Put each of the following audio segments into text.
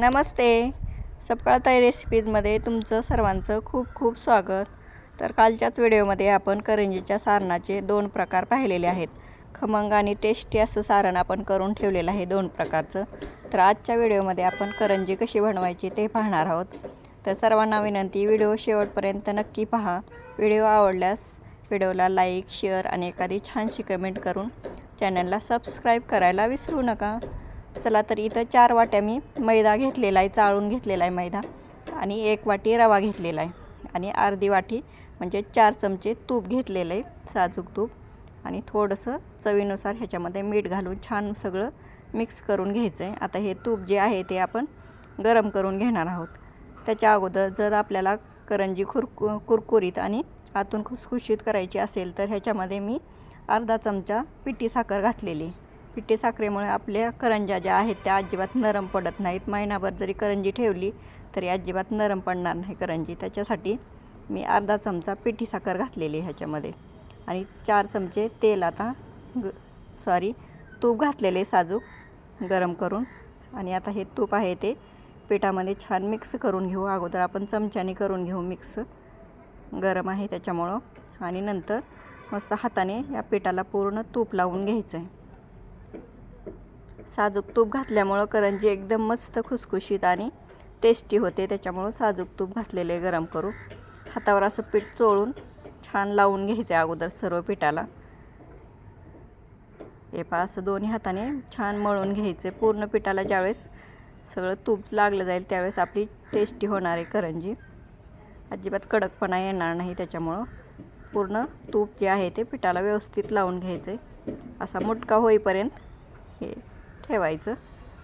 नमस्ते. सपकाळताई रेसिपीजमध्ये तुमचं सर्वांचं खूप खूप स्वागत. तर कालच्याच व्हिडिओमध्ये आपण करंजीच्या सारणाचे दोन प्रकार पाहिलेले आहेत. खमंग आणि टेस्टी असं सारण आपण करून ठेवलेलं आहे दोन प्रकारचं. तर आजच्या व्हिडिओमध्ये आपण करंजी कशी बनवायची ते पाहणार आहोत. तर सर्वांना विनंती व्हिडिओ शेवटपर्यंत नक्की पहा. व्हिडिओ आवडल्यास व्हिडिओला लाईक शेअर आणि एखादी छानशी कमेंट करून चॅनलला सबस्क्राईब करायला विसरू नका. चला तर इथं चार वाट्या मी मैदा घेतलेला आहे चाळून घेतलेला आहे मैदा. आणि एक वाटी रवा घेतलेला आहे. आणि अर्धी वाटी म्हणजे चार चमचे तूप घेतलेलं आहे साजूक तूप. आणि थोडंसं चवीनुसार ह्याच्यामध्ये मीठ घालून छान सगळं मिक्स करून घ्यायचं आहे. आता हे तूप जे आहे ते आपण गरम करून घेणार आहोत. त्याच्या अगोदर जर आपल्याला करंजी खुरकु कुरकुरीत आणि आतून खुसखुशीत करायची असेल तर ह्याच्यामध्ये मी अर्धा चमचा पिठी साखर घातलेली पिठी साखरेमुळे आपल्या करंज्या ज्या आहेत त्या अजिबात नरम पडत नाहीत. महिनाभर जरी करंजी ठेवली तरी अजिबात नरम पडणार नाही करंजी. त्याच्यासाठी मी अर्धा चमचा पिठी साखर घातलेली आहे ह्याच्यामध्ये. आणि चार चमचे तेल आता ग सॉरी तूप घातलेले साजूक गरम करून. आणि आता हे तूप आहे ते पिठामध्ये छान मिक्स करून घेऊ. अगोदर आपण चमच्याने करून घेऊ मिक्स. गरम आहे त्याच्यामुळं. आणि नंतर मस्त हाताने या पिठाला पूर्ण तूप लावून घ्यायचं आहे. साजूक तूप घातल्यामुळं करंजी एकदम मस्त खुसखुशीत आणि टेस्टी होते. त्याच्यामुळं साजूक तूप घातलेले गरम करू हातावर असं पीठ चोळून छान लावून घ्यायचं अगोदर सर्व पिठाला. हे पहा असं दोन्ही हाताने छान मळून घ्यायचे. पूर्ण पिठाला ज्यावेळेस सगळं तूप लागलं जाईल त्यावेळेस आपली टेस्टी होणार आहे करंजी. अजिबात कडकपणा येणार नाही त्याच्यामुळं पूर्ण तूप जे आहे ते पिठाला व्यवस्थित लावून घ्यायचं. आहे असा मुटका होईपर्यंत हे ठेवायचं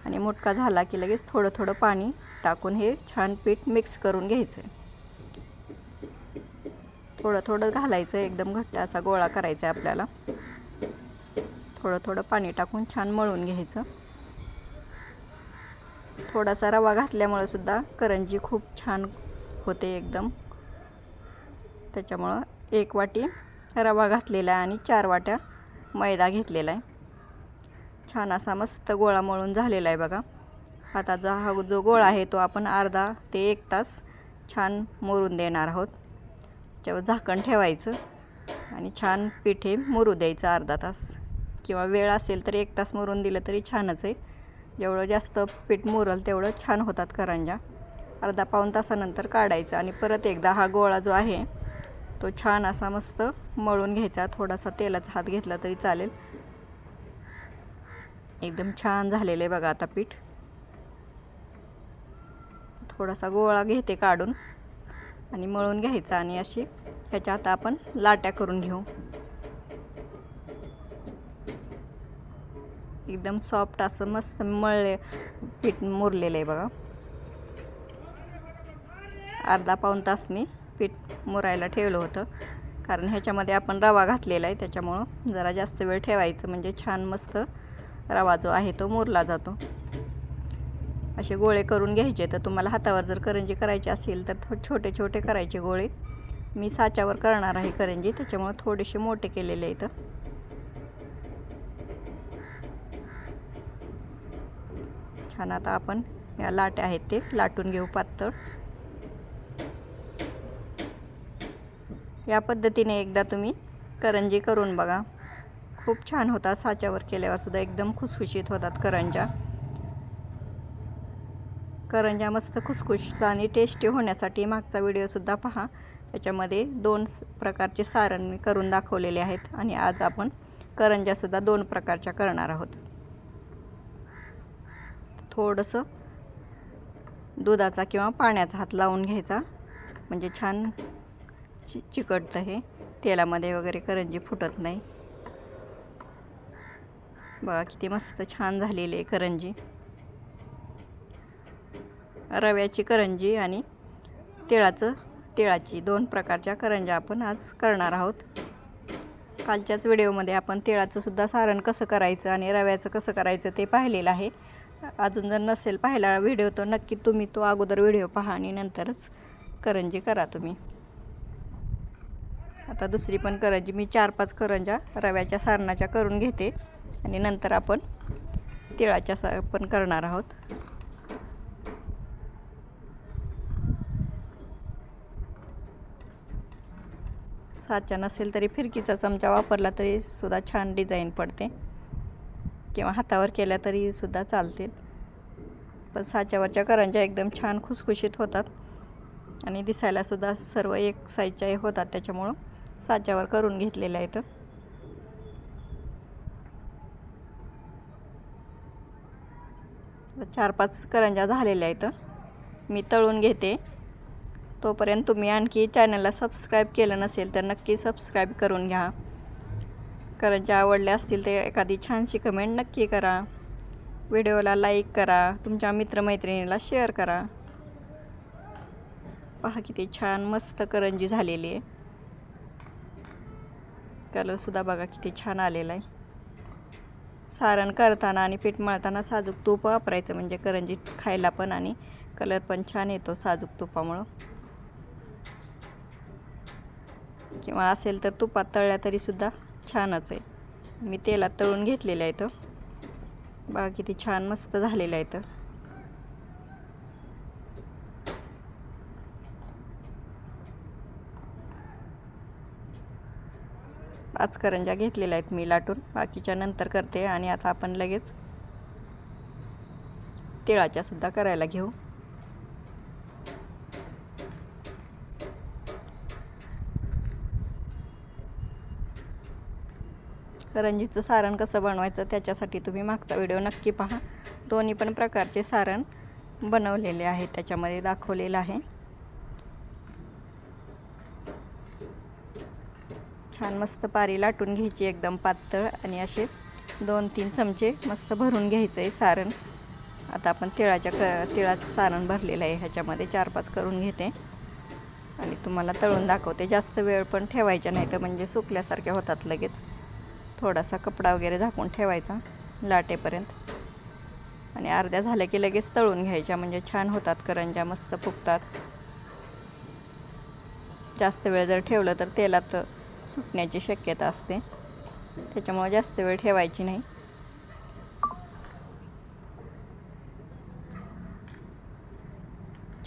आणि मुटका झाला की लगेच थोडं थोडं पाणी टाकून हे छान पीठ मिक्स करून घ्यायचं. आहे थोडं थोडं घालायचं एकदम घट्ट असा गोळा करायचा आहे आपल्याला. थोडं थोडं पाणी टाकून छान मळून घ्यायचं. थोडासा रवा घातल्यामुळं सुद्धा करंजी खूप छान होते एकदम. त्याच्यामुळं एक वाटी रवा घातलेला आहे आणि चार वाट्या मैदा घेतलेला आहे. छान असा मस्त गोळा मळून झालेला आहे बघा. आता जो हा जो गोळा आहे तो आपण अर्धा ते एक तास छान मुरून देणार आहोत. त्याच्यावर झाकण ठेवायचं आणि छान पिठे मोरू मुरू द्यायचं अर्धा तास. किंवा वेळ असेल तर एक तास मोरून दिलं तरी छानच आहे. जेवढं जास्त पीठ मुरल तेवढं छान होतात करंजा. अर्धा पाऊण तासानंतर काढायचं आणि परत एकदा हा गोळा जो आहे तो छान असा मस्त मळून घ्यायचा. थोडासा तेलाचा हात घेतला तरी चालेल. एकदम छान झालेलं आहे बघा आता पीठ. थोडासा गोळा घेते काढून आणि मळून घ्यायचा आणि अशी ह्याच्या आता आपण लाट्या करून घेऊ. एकदम सॉफ्ट असं मस्त मळले पीठ मुरलेलं आहे बघा. अर्धा पाऊण तास मी पीठ मुरायला ठेवलं होतं. कारण ह्याच्यामध्ये आपण रवा घातलेला आहे त्याच्यामुळं जरा जास्त वेळ ठेवायचं म्हणजे छान मस्त रवा जो आहे तो मुरला जातो. असे गोळे करून घ्यायचे. तर तुम्हाला हातावर जर करंजी करायची असेल तर थो छोटे छोटे करायचे गोळे. मी साच्यावर करणार आहे करंजी त्याच्यामुळं थोडेसे मोठे केलेले इथं छान आता आपण या लाट्या आहेत ते लाटून घेऊ पातळ. या पद्धतीने एकदा तुम्ही करंजी करून बघा. खूप छान होतात साच्यावर केल्यावर सुद्धा एकदम खुसखुशीत होतात करंजा. करंजा मस्त खुसखुशीत आणि टेस्टी होण्यासाठी मागचा व्हिडिओसुद्धा पहा. त्याच्यामध्ये दोन प्रकारचे सारण मी करून दाखवलेले आहेत आणि आज आपण करंजासुद्धा दोन प्रकारच्या करणार आहोत. थोडंसं दुधाचा किंवा पाण्याचा हात लावून घ्यायचा. म्हणजे छान चि चिकटतं हे. तेलामध्ये वगैरे करंजी फुटत नाही. बघा किती मस्त छान झालेली आहे करंजी. रव्याची करंजी आणि तिळाचं तिळाची दोन प्रकारच्या करंज्या आपण आज करणार आहोत. कालच्याच व्हिडिओमध्ये आपण तिळाचंसुद्धा सारण कसं करायचं आणि रव्याचं कसं करायचं ते पाहिलेलं आहे. अजून जर नसेल पाहिला व्हिडिओ तर नक्की तुम्ही तो अगोदर व्हिडिओ पहा आणि नंतरच करंजी करा तुम्ही. आता दुसरी पण करंजी मी चार पाच करंजा रव्याच्या सारणाच्या करून घेते. आणि नंतर आपण तिळाच्या सा पण करणार आहोत. साचा नसेल तरी फिरकीचा चमचा वापरला तरी सुद्धा छान डिझाईन पडते. किंवा हातावर केल्या तरी सुद्धा चालतील. पण साच्यावरच्या करंज्या एकदम छान खुसखुशीत होतात. आणि दिसायलासुद्धा सर्व एक साईजच्या होतात. त्याच्यामुळं साच्यावर करून घेतलेल्या आहेत चार पाच करंज्या झालेल्या आहेत. मी तळून घेते. तोपर्यंत तुम्ही आणखी चॅनलला सबस्क्राईब केलं नसेल तर नक्की सबस्क्राईब करून घ्या. करंज्या आवडल्या असतील तर एखादी छानशी कमेंट नक्की करा. व्हिडिओला लाईक करा. तुमच्या मित्रमैत्रिणीला शेअर करा. पहा किती छान मस्त करंजी झालेली आहे. कलरसुद्धा बघा किती छान आलेला आहे. सारण करताना आणि पीठ मळताना साजूक तूप वापरायचं. म्हणजे करंजी खायला पण आणि कलर पण छान येतो साजूक तुपामुळं. किंवा असेल तर तुपात तळल्या तरीसुद्धा छानच आहे. मी तेलात तळून घेतलेलं आहे तर बाकी किती छान मस्त झालेलं आहे तर पाच करंज्या घेतलेल्या आहेत मी लाटून. बाकीच्या नंतर करते आणि आता आपण लगेच तिळाच्या सुद्धा करायला घेऊ. करंजीचं सारण कसं बनवायचं त्याच्यासाठी तुम्ही मागचा व्हिडिओ नक्की पहा. दोन्ही पण प्रकारचे सारण बनवलेले आहे त्याच्यामध्ये दाखवलेलं आहे. छान मस्त पारी लाटून घ्यायची एकदम पातळ आणि असे दोन तीन चमचे मस्त भरून घ्यायचं आहे सारण. आता आपण तिळाच्या क तिळाचं सारण भरलेलं आहे ह्याच्यामध्ये चार पाच करून घेते. आणि तुम्हाला तळून दाखवते जास्त वेळ पण ठेवायच्या नाही तर म्हणजे सुकल्यासारख्या होतात लगेच. थोडासा कपडा वगैरे झाकून ठेवायचा लाटेपर्यंत. आणि अर्ध्या झाल्या की लगेच तळून घ्यायच्या म्हणजे छान होतात करंज्या मस्त फुगतात. जास्त वेळ जर ठेवलं तर तेलात सुटण्याची शक्यता असते. त्याच्यामुळे जास्त वेळ ठेवायची नाही.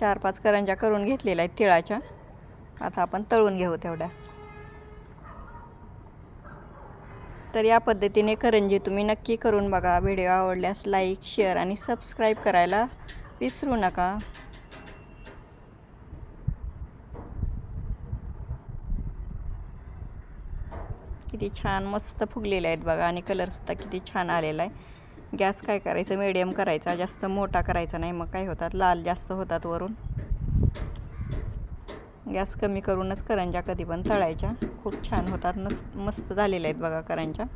चार पाच करंज्या करून घेतलेल्या आहेत तिळाच्या. आता आपण तळून घेऊ तेवढ्या. तर या पद्धतीने करंजी तुम्ही नक्की करून बघा. व्हिडिओ आवडल्यास लाईक शेअर आणि सबस्क्राईब करायला विसरू नका. किती छान मस्त फुगलेले आहेत बघा आणि कलरसुद्धा किती छान आलेला आहे. गॅस काय करायचं? मिडियम करायचा जास्त मोठा करायचा नाही. मग काय होतात? लाल जास्त होतात वरून. गॅस कमी करूनच करंज्या कधी पण तळायच्या. खूप छान होतात. नस मस्त झालेल्या आहेत बघा करंज्या.